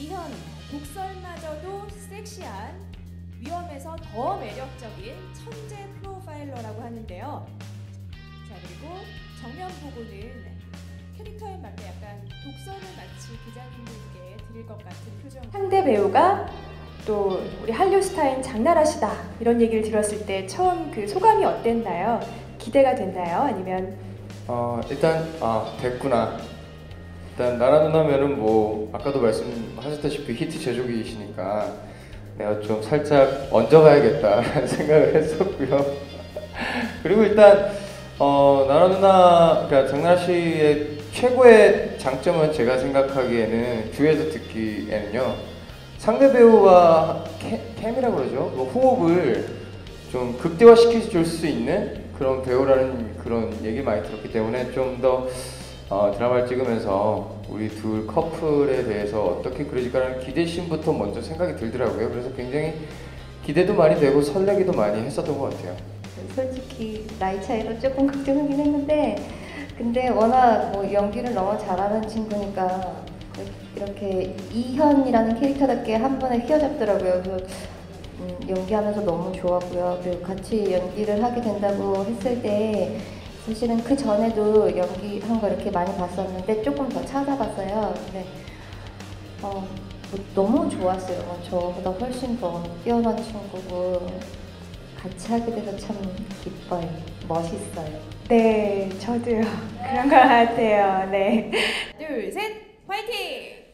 이현 독설마저도 섹시한 위험에서 더 매력적인 천재 프로파일러라고 하는데요. 자 그리고 정면 보고는 캐릭터에 맞게 약간 독설을 마치 기자님들께 드릴 것 같은 표정. 상대 배우가 또 우리 한류 스타인 장나라시다 이런 얘기를 들었을 때 처음 그 소감이 어땠나요? 기대가 됐나요? 아니면 어, 일단 아 됐구나. 일단 나라 누나면은 뭐 아까도 말씀하셨다시피 히트 제조기이시니까 내가 좀 살짝 얹어가야겠다라는 생각을 했었고요. 그리고 일단 어, 나라 누나 그러니까 장나라 씨의 최고의 장점은 제가 생각하기에는 듀에서 듣기에는요 상대 배우와 캠, 캠이라고 그러죠 뭐 호흡을 좀 극대화시켜 줄수 있는 그런 배우라는 그런 얘기 많이 들었기 때문에 좀더 어, 드라마를 찍으면서 우리 둘 커플에 대해서 어떻게 그려질까라는 기대심부터 먼저 생각이 들더라고요. 그래서 굉장히 기대도 많이 되고 설레기도 많이 했었던 것 같아요. 솔직히 나이 차이로 조금 걱정하긴 했는데 근데 워낙 뭐 연기를 너무 잘하는 친구니까 이렇게 이현이라는 캐릭터답게 한 번에 휘어잡더라고요. 그래서 음, 연기하면서 너무 좋았고요. 그리고 같이 연기를 하게 된다고 했을 때 사실은 그 전에도 연기한 거 이렇게 많이 봤었는데 조금 더 찾아봤어요. 근데 어, 뭐 너무 좋았어요. 어, 저보다 훨씬 더 뛰어난 친구고 같이 하게 돼서 참 기뻐요. 멋있어요. 네 저도요 그런 것 같아요. 네 둘 셋 화이팅!